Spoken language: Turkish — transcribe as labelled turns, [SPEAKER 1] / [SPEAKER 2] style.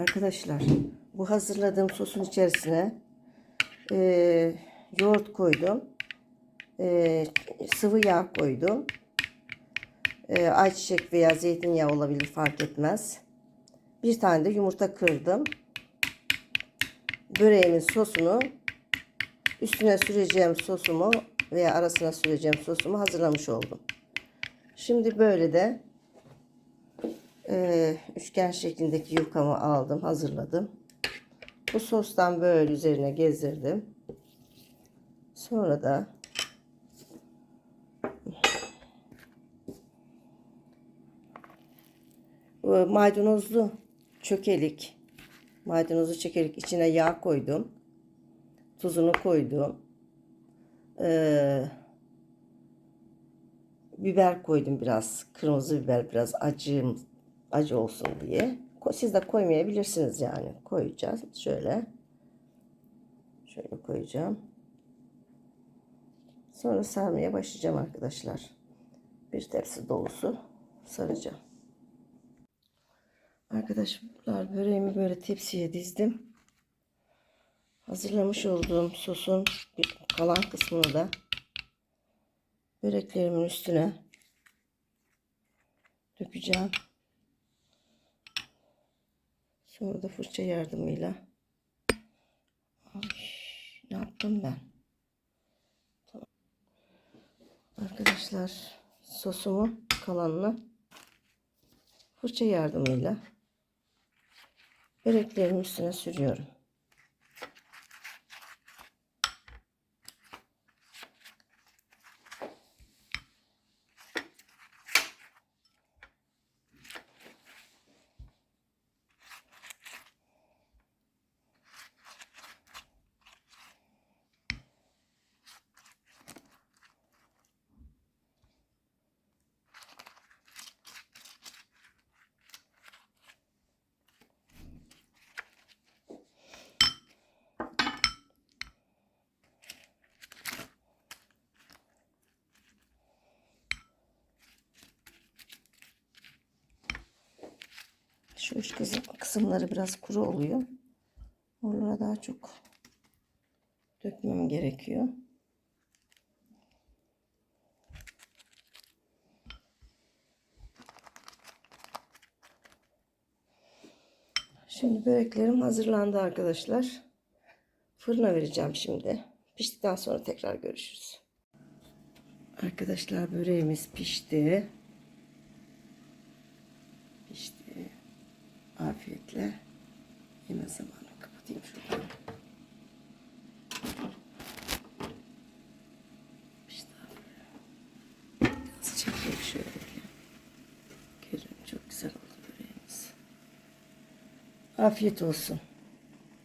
[SPEAKER 1] Arkadaşlar bu hazırladığım sosun içerisine e, yoğurt koydum. E, sıvı yağ koydum. E, ayçiçek veya zeytinyağı olabilir fark etmez. Bir tane de yumurta kırdım. Böreğimin sosunu üstüne süreceğim sosumu veya arasına süreceğim sosumu hazırlamış oldum. Şimdi böyle de e, üçgen şeklindeki yufkamı aldım, hazırladım. Bu sostan böyle üzerine gezdirdim. Sonra da maydanozlu çökelik maydanozu çekerek içine yağ koydum. Tuzunu koydum. Ee, biber koydum biraz. Kırmızı biber biraz acı acı olsun diye. Siz de koymayabilirsiniz yani. Koyacağız. Şöyle. Şöyle koyacağım. Sonra sarmaya başlayacağım arkadaşlar. Bir tepsi dolusu saracağım. Arkadaşlar böreğimi böyle tepsiye dizdim. Hazırlamış olduğum sosun kalan kısmını da böreklerimin üstüne dökeceğim. Sonra da fırça yardımıyla Ay, ne yaptım ben? Tamam. Arkadaşlar sosumu kalanını fırça yardımıyla böreklerimin üstüne sürüyorum. Şu uç kısım, kısımları biraz kuru oluyor. Oralara daha çok dökmem gerekiyor. Şimdi böreklerim hazırlandı arkadaşlar. Fırına vereceğim şimdi. Piştikten sonra tekrar görüşürüz. Arkadaşlar böreğimiz. Pişti. Afiyetle yeme zamanı. Kapatayım şuradan. Abi. Biraz çekeyim şöyle. Görün çok güzel oldu böreğimiz. Afiyet olsun.